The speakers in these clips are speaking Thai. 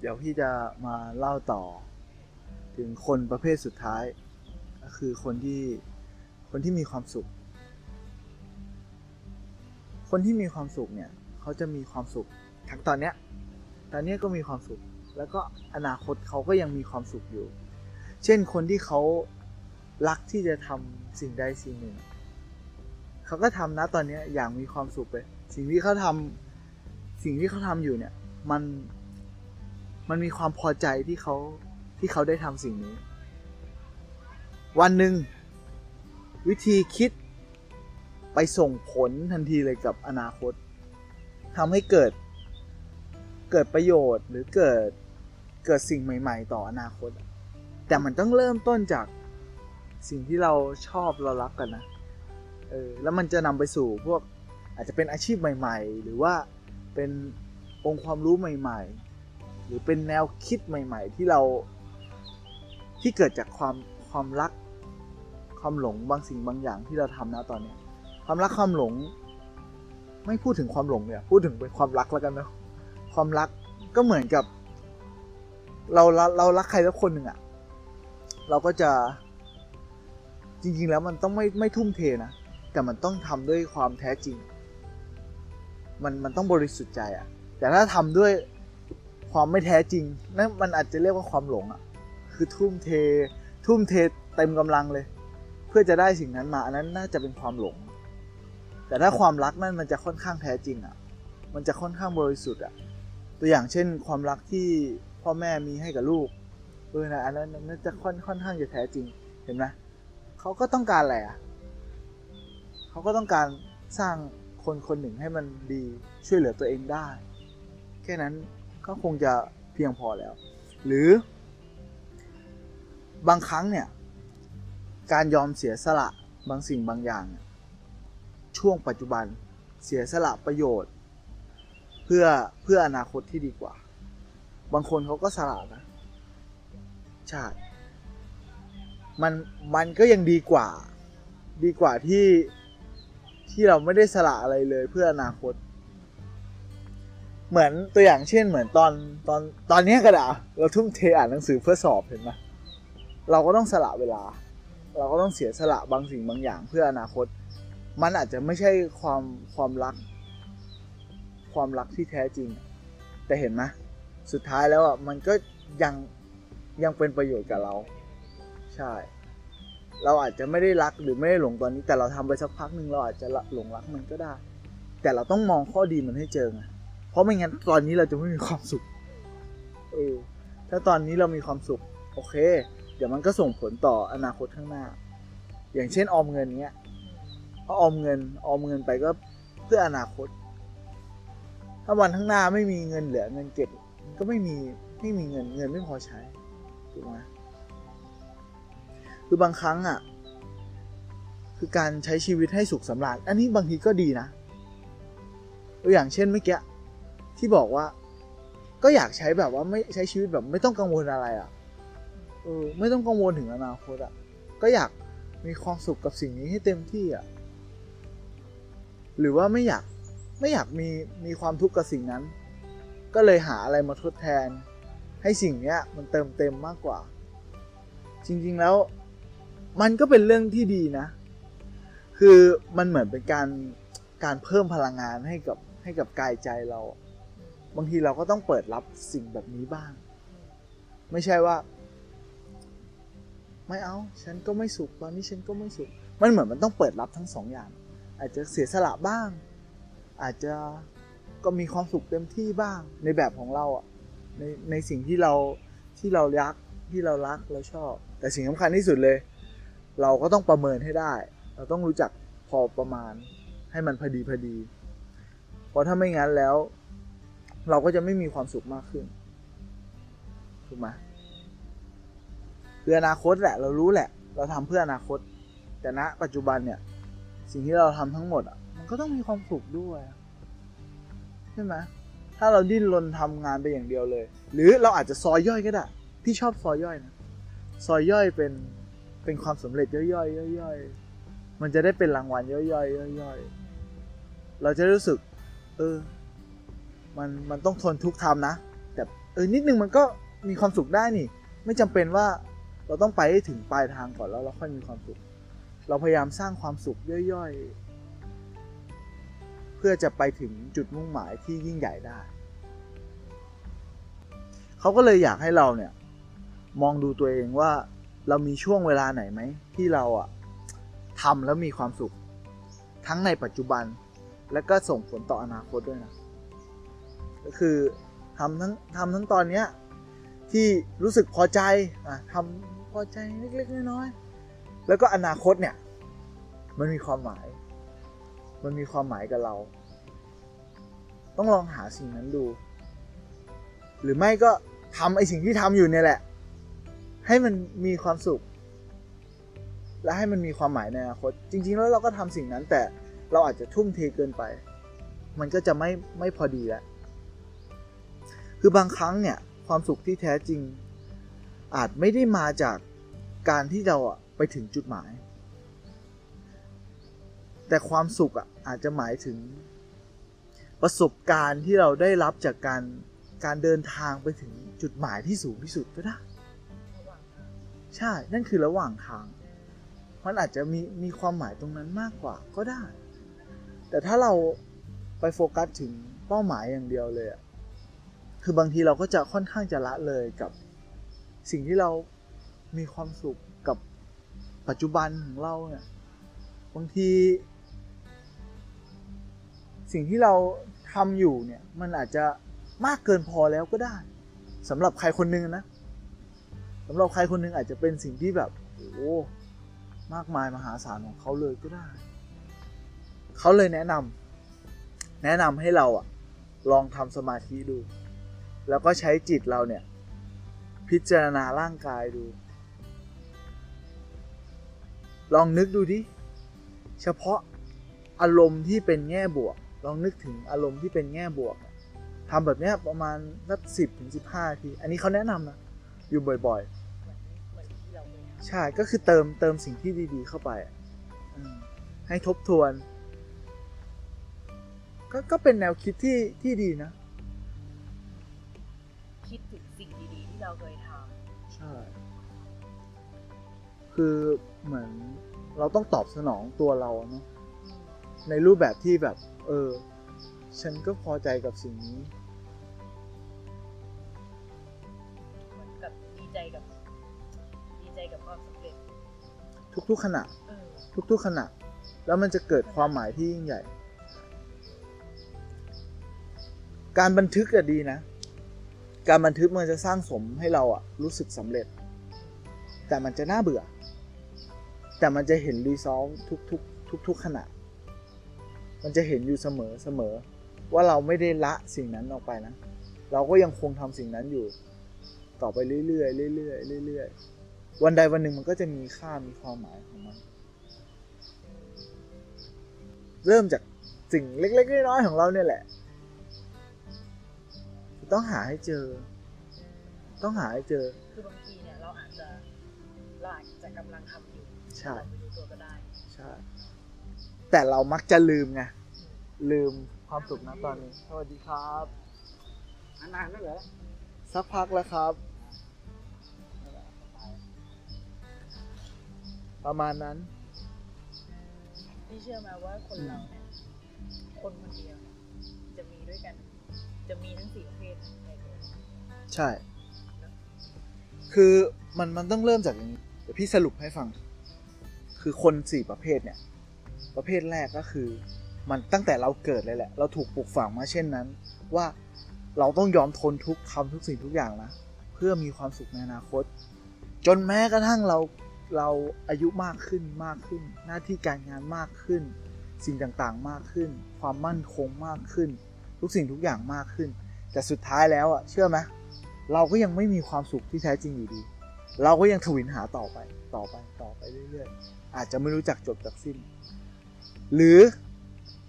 เดี๋ยวพี่จะมาเล่าต่อ ถึงคนประเภทสุดท้าย ก็คือคนที่คนที่มีความสุข คนที่มีความสุขเนี่ยเขาจะมีความสุขทั้งตอนเนี้ยตอนเนี้ยก็มีความสุข แล้วก็อนาคตเขาก็ยังมีความสุขอยู่ เช่นคนที่เขารักที่จะทำสิ่งใดสิ่งหนึ่งเขาก็ทำนะตอนเนี้ยอย่างมีความสุขเลย สิ่งที่เขาทำสิ่งที่เขาทำอยู่เนี่ย มัน มันมีความพอใจที่เขาที่เขาได้ทำสิ่งนี้ วันหนึ่ง วิธีคิดไปส่งผลทันทีเลยกับอนาคตทำให้เกิดเกิดประโยชน์หรือเกิดเกิดสิ่งใหม่ ๆ ต่ออนาคต แต่มันต้องเริ่มต้นจากสิ่งที่เราชอบเรารักกันนะเออแล้วมันจะนำไปสู่พวกอาจจะเป็นอาชีพใหม่ ๆ หรือว่าเป็นองค์ความรู้ใหม่ ๆ หรือเป็นแนวคิดใหม่ ๆ ที่เราที่เกิดจากความความรักความหลงบางสิ่งบางอย่างที่เราทำนะตอนเนี้ยความรักความหลง ไม่พูดถึงความหลงเนี่ยพูดถึงเป็นความรักแล้วกันเนาะความรักก็เหมือนกับ เราเราเรารักใครสักคนหนึ่งอะเราก็จะจริง ๆ แล้วมันต้องไม่ไม่ทุ่มเทนะแต่มันต้องทำด้วยความแท้จริง มันมันต้องบริสุทธิ์ใจอะแต่ถ้าทำด้วย ความไม่แท้จริงนั่นมันอาจจะเรียกว่าความหลงอะคือทุ่มเท ทุ่มเทเต็มกำลังเลย เพื่อจะได้สิ่งนั้นมาอันนั้นน่าจะเป็นความหลง แต่ถ้าความรักนั่นมันจะค่อนข้างแท้จริงอะมันจะค่อนข้างบริสุทธิ์อะตัวอย่างเช่น ความรักที่พ่อแม่มีให้กับลูกเออนะอันนั้นน่าจะค่อนค่อนข้างจะแท้จริงเห็นไหมเขาก็ต้องการอะไรอะเขาก็ต้องการสร้างคนคนหนึ่งให้มันดีช่วยเหลือตัวเองได้ แค่นั้น ก็คงจะเพียงพอแล้ว หรือบางครั้งเนี่ย การยอมเสียสละบางสิ่งบางอย่าง ช่วงปัจจุบันเสียสละประโยชน์ เพื่อเพื่ออนาคตที่ดีกว่า บางคนเขาก็สละนะใช่มันมันก็ยังดีกว่า ดีกว่าที่ที่เราไม่ได้สละอะไรเลยเพื่ออนาคต เหมือนตัวอย่างเช่นเหมือนตอนตอนตอนนี้ก็ได้เราทุ่มเทอ่านหนังสือเพื่อสอบเห็นไหมเราก็ต้องสละเวลา เราก็ต้องเสียสละบางสิ่งบางอย่างเพื่ออนาคต มันอาจจะไม่ใช่ความความรัก ความรักที่แท้จริง แต่เห็นไหมสุดท้ายแล้วอะมันก็ยังยังเป็นประโยชน์กับเรา ใช่ เราอาจจะไม่ได้รักหรือไม่ได้หลงตอนนี้ แต่เราทำไปสักพักหนึ่งเราอาจจะหลงรักมันก็ได้ แต่เราต้องมองข้อดีมันให้เจอไง เพราะไม่งั้นตอนนี้เราจะไม่มีความสุขเออถ้าตอนนี้เรามีความสุข โอเค เดี๋ยวมันก็ส่งผลต่ออนาคตข้างหน้า อย่างเช่นออมเงินเนี้ยพอออมเงินออมเงินไปก็เพื่ออนาคต ถ้าวันข้างหน้าไม่มีเงินเหลือเงินเก็บ ก็ไม่มีไม่มีเงินเงินไม่พอใช้ถูกไหมคือบางครั้งอะคือการใช้ชีวิตให้สุขสำราญอันนี้บางทีก็ดีนะตัวอย่างเช่นเมื่อกี้ ที่บอกว่า ก็อยากใช้แบบว่าไม่ใช้ชีวิตแบบ ไม่ต้องกังวลอะไรอะเออไม่ต้องกังวลถึงอนาคตอะ ก็อยากมีความสุขกับสิ่งนี้ให้เต็มที่อะหรือว่าไม่อยากไม่อยากมีมีความทุกข์กับสิ่งนั้น ก็เลยหาอะไรมาทดแทน ให้สิ่งเนี้ยมันเติมเต็มมากกว่า จริงๆแล้วมันก็เป็นเรื่องที่ดีนะ คือมันเหมือนเป็นการการเพิ่มพลังงานให้กับให้กับกายใจเรา บางทีเราก็ต้องเปิดรับสิ่งแบบนี้บ้าง ไม่ใช่ว่า ไม่เอา ฉันก็ไม่สุขตอนนี้ฉันก็ไม่สุข มันเหมือนมันต้องเปิดรับทั้งสองอย่าง อาจจะเสียสละบ้าง อาจจะก็มีความสุขเต็มที่บ้าง ในแบบของเราอะในในสิ่งที่เราที่เรารักที่เรารักเราชอบ แต่สิ่งสำคัญที่สุดเลย เราก็ต้องประเมินให้ได้ เราต้องรู้จักพอประมาณให้มันพอดีพอดี เพราะถ้าไม่งั้นแล้ว เราก็จะไม่มีความสุขมากขึ้นถูกไหมคืออนาคตแหละ เรารู้แหละ เราทำเพื่ออนาคต แต่ณปัจจุบันเนี่ย สิ่งที่เราทำทั้งหมดอะมันก็ต้องมีความสุขด้วยใช่ไหมถ้าเราดิ้นรนทำงานไปอย่างเดียวเลย หรือเราอาจจะซอยย่อยก็ได้พี่ชอบซอยย่อยนะซอยย่อยเป็นเป็นความสำเร็จย่อยๆย่อยๆมันจะได้เป็นรางวัลย่อยๆย่อยๆเราจะรู้สึก เออ มันมันต้องทนทุกข์ทำนะ แต่อนิดนึงมันก็มีความสุขได้นี่ ไม่จำเป็นว่าเราต้องไปให้ถึงปลายทางก่อนแล้วเราค่อยมีความสุข เราพยายามสร้างความสุขย่อยๆ เพื่อจะไปถึงจุดมุ่งหมายที่ยิ่งใหญ่ได้ เขาก็เลยอยากให้เราเนี่ยมองดูตัวเองว่าเรามีช่วงเวลาไหนไหมที่เราอะทำแล้วมีความสุข ทั้งในปัจจุบันและก็ส่งผลต่ออนาคตด้วยนะ ก็คือทำทั้งทำทั้งตอนเนี้ยที่รู้สึกพอใจอะทำพอใจเล็กๆน้อยๆแล้วก็อนาคตเนี่ยมันมีความหมาย มันมีความหมายกับเรา ต้องลองหาสิ่งนั้นดู หรือไม่ก็ทำไอสิ่งที่ทำอยู่เนี่ยแหละ ให้มันมีความสุข และให้มันมีความหมายในอนาคต จริง ๆ แล้วเราก็ทำสิ่งนั้นแต่เราอาจจะทุ่มเทเกินไป มันก็จะไม่ไม่พอดีแล้ว คือบางครั้งเนี่ยความสุขที่แท้จริง อาจไม่ได้มาจากการที่เราอะไปถึงจุดหมาย แต่ความสุขอะอาจจะหมายถึง ประสบการณ์ที่เราได้รับจากการการเดินทางไปถึงจุดหมายที่สูงที่สุดก็ได้ใช่นั่นคือระหว่างทาง มันอาจจะมีมีความหมายตรงนั้นมากกว่าก็ได้ แต่ถ้าเราไปโฟกัสถึงเป้าหมายอย่างเดียวเลยอะ คือบางทีเราก็จะค่อนข้างจะละเลยกับสิ่งที่เรามีความสุขกับปัจจุบันของเราเนี่ยบางที สิ่งที่เราทำอยู่เนี่ยมันอาจจะมากเกินพอแล้วก็ได้สำหรับใครคนหนึงนะสำหรับใครคนหนึ่งอาจจะเป็นสิ่งที่แบบโอ้มากมายมหาศาลของเขาเลยก็ได้ เขาเลยแนะนำแนะนำให้เราอะลองทำสมาธิดู แล้วก็ใช้จิตเราเนี่ย พิจารณาร่างกายดู ลองนึกดูดิ เฉพาะอารมณ์ที่เป็นแง่บวก ลองนึกถึงอารมณ์ที่เป็นแง่บวกอะทำแบบเนี้ยประมาณสักสิบถึงสิบห้าที อันนี้เขาแนะนำนะ อยู่บ่อยเหมือนเหมือนที่เราเคยทๆใช่ ก็คือเติมเติมสิ่งที่ดีๆเข้าไปอะอืมให้ทบทวน ก็ก็เป็นแนวคิดที่ที่ดีนะ ใช่ คือเหมือนเราต้องตอบสนองตัวเราอะเนาะำในรูปแบบที่แบบ เออ ฉันก็พอใจกับสิ่งนี้เหมือนกับดีใจกับ ดีใจกับความสำเร็จ ทุกๆขณะเออทุกๆขณะ แล้วมันจะเกิดความหมายที่ยิ่งใหญ่ การบันทึกอะดีนะ การบันทึกมันจะสร้างสมให้เราอะรู้สึกสำเร็จ แต่มันจะน่าเบื่อ แต่มันจะเห็นรีซอลทุกๆทุกๆขณะ มันจะเห็นอยู่เสมอเสมอ ว่าเราไม่ได้ละสิ่งนั้นออกไปนะ เราก็ยังคงทำสิ่งนั้นอยู่ ต่อไปเรื่อยๆเรื่อยๆเรื่อยๆวันใดวันหนึ่งมันก็จะมีค่ามีความหมายของมัน เริ่มจากสิ่งเล็กๆน้อยๆของเราเนี่ยแหละต้องหาให้เจอ ต้องหาให้เจอ คือบางทีเนี่ยเราอาจจะเราอาจจะกำลังทำอยู่ใช่ เราไม่รู้ตัวก็ได้ใช่ แต่เรามักจะลืมไง ลืมความสุขนะตอนนี้ สวัสดีครับ นานแล้วเหรอสักพักแล้วครับ ประมาณนั้น นี่เชื่อไหมว่าคนเราเนี่ยคนคนเดียวเนี่ยจะมีด้วยกัน จะมีทั้งสี่ประเภทในตัว ใช่ คือมันมันต้องเริ่มจากอย่างนี้เดี๋ยวพี่สรุปให้ฟัง คือคนสี่ประเภทเนี่ย ประเภทแรกก็คือ มันตั้งแต่เราเกิดเลยแหละ เราถูกปลูกฝังมาเช่นนั้น ว่าเราต้องยอมทนทุกข์ทำทุกสิ่งทุกอย่างนะ เพื่อมีความสุขในอนาคต จนแม้กระทั่งเราเราอายุมากขึ้นมากขึ้น หน้าที่การงานมากขึ้น สิ่งต่างๆมากขึ้น ความมั่นคงมากขึ้น ทุกสิ่งทุกอย่างมากขึ้น แต่สุดท้ายแล้วอะเชื่อไหม เราก็ยังไม่มีความสุขที่แท้จริงอยู่ดี เราก็ยังทวินหาต่อไปต่อไปต่อไปเรื่อยๆ อาจจะไม่รู้จักจบจากสิ้น หรือ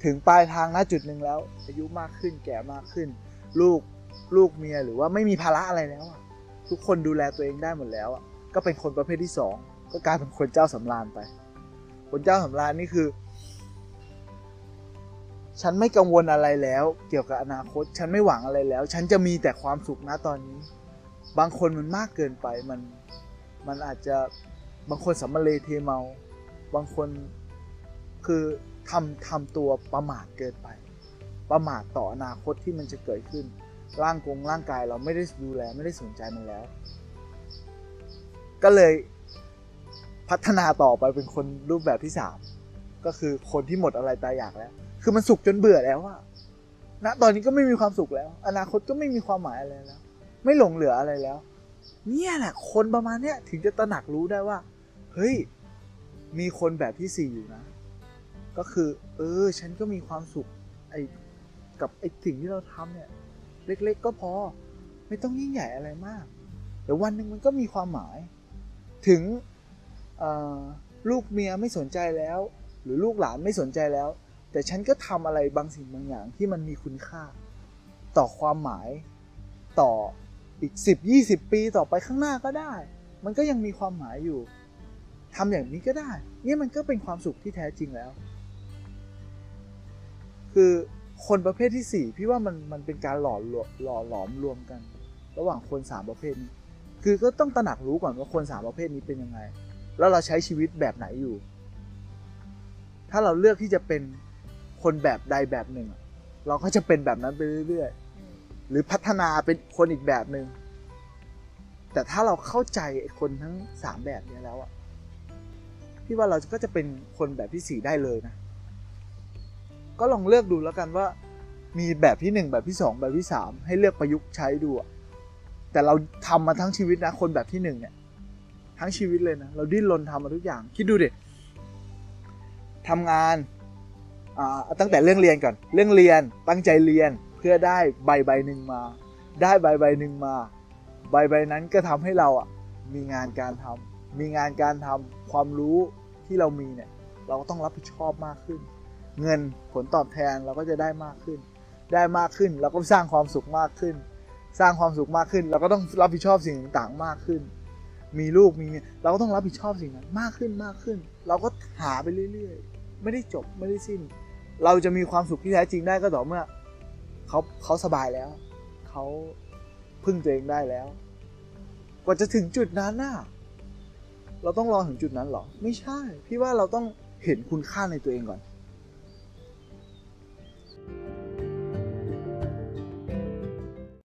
ถึงปลายทางณจุดหนึ่งแล้ว อายุมากขึ้นแก่มากขึ้น ลูกลูกเมียหรือว่าไม่มีภาระอะไรแล้วอะทุกคนดูแลตัวเองได้หมดแล้วอะก็เป็นคนประเภทที่สองก็กลายเป็นคนเจ้าสำราญไป คนเจ้าสำราญนี่คือ ฉันไม่กังวลอะไรแล้ว เกี่ยวกับอนาคต ฉันไม่หวังอะไรแล้ว ฉันจะมีแต่ความสุขนะตอนนี้ บางคนมันมากเกินไปมันมันอาจจะบางคนสัมมาเลเทเมา บางคนคือทำทำตัวประมาทเกินไป ประมาทต่ออนาคตที่มันจะเกิดขึ้น ร่างกงร่างกายเราไม่ได้ดูแลไม่ได้สนใจมันแล้ว ก็เลยพัฒนาต่อไปเป็นคนรูปแบบที่สามก็คือคนที่หมดอะไรตายอยากแล้ว คือมันสุขจนเบื่อแล้วอะณตอนนี้ก็ไม่มีความสุขแล้ว อนาคตก็ไม่มีความหมายอะไรแล้ว ไม่หลงเหลืออะไรแล้ว เนี่ยแหละคนประมาณเนี้ยถึงจะตระหนักรู้ได้ว่า เฮ้ย มีคนแบบที่สี่อยู่นะ ก็คือ เออ ฉันก็มีความสุข ไอ้กับไอ้สิ่งที่เราทำเนี่ย เล็กๆก็พอ ไม่ต้องยิ่งใหญ่อะไรมากเดี๋ยววันหนึ่งมันก็มีความหมาย ถึงลูกเมียไม่สนใจแล้ว หรือลูกหลานไม่สนใจแล้ว แต่ฉันก็ทำอะไรบางสิ่งบางอย่างที่มันมีคุณค่า ต่อความหมายต่ออีกสิบยี่สิบปีต่อไปข้างหน้าก็ได้ มันก็ยังมีความหมายอยู่ทำอย่างนี้ก็ได้เนี่ยมันก็เป็นความสุขที่แท้จริงแล้ว คือคนประเภทที่สี่พี่ว่ามันมันเป็นการหล่อหลวหล่อหลอมรวมกัน ระหว่างคนสามประเภทนี้คือก็ต้องตระหนักรู้ก่อนว่าคนสามประเภทนี้เป็นยังไง แล้วเราใช้ชีวิตแบบไหนอยู่ ถ้าเราเลือกที่จะเป็น คนแบบใดแบบหนึ่งอะเราก็จะเป็นแบบนั้นไปเรื่อยๆ หรือพัฒนาเป็นคนอีกแบบหนึ่ง แต่ถ้าเราเข้าใจไอ้คนทั้งสามแบบเนี้ยแล้วอะพี่ว่าเราก็จะเป็นคนแบบที่สี่ได้เลยนะ ก็ลองเลือกดูแล้วกันว่า มีแบบที่หนึ่งแบบที่สองแบบที่สามให้เลือกประยุกต์ใช้ดูอะแต่เราทำมาทั้งชีวิตนะ คนแบบที่หนึ่งเนี่ย ทั้งชีวิตเลยนะ เราดิ้นรนทำมาทุกอย่าง คิดดูดิทำงานอ่าเอา ตั้งแต่เรื่องเรียนก่อน เรื่องเรียนตั้งใจเรียนเพื่อได้ใบใบหนึ่งมา ได้ใบใบหนึ่งมา ใบใบนั้นก็ทำให้เราอะมีงานการทำมีงานการทำความรู้ที่เรามีเนี่ยเราก็ต้องรับผิดชอบมากขึ้น เงินผลตอบแทนเราก็จะได้มากขึ้น ได้มากขึ้นเราก็สร้างความสุขมากขึ้น สร้างความสุขมากขึ้น เราก็ต้องรับผิดชอบสิ่งต่างๆมากขึ้น มีลูกมีเมียเราก็ต้องรับผิดชอบสิ่งนั้นมากขึ้นมากขึ้น เราก็หาไปเรื่อย ๆ ไม่ได้จบไม่ได้สิ้น เราจะมีความสุขที่แท้จริงได้ก็ต่อเมื่อเขาเขาสบายแล้ว เขาพึ่งตัวเองได้แล้ว กว่าจะถึงจุดนั้นน่ะเราต้องรอถึงจุดนั้นเหรอ ไม่ใช่ พี่ว่าเราต้องเห็นคุณค่าในตัวเองก่อน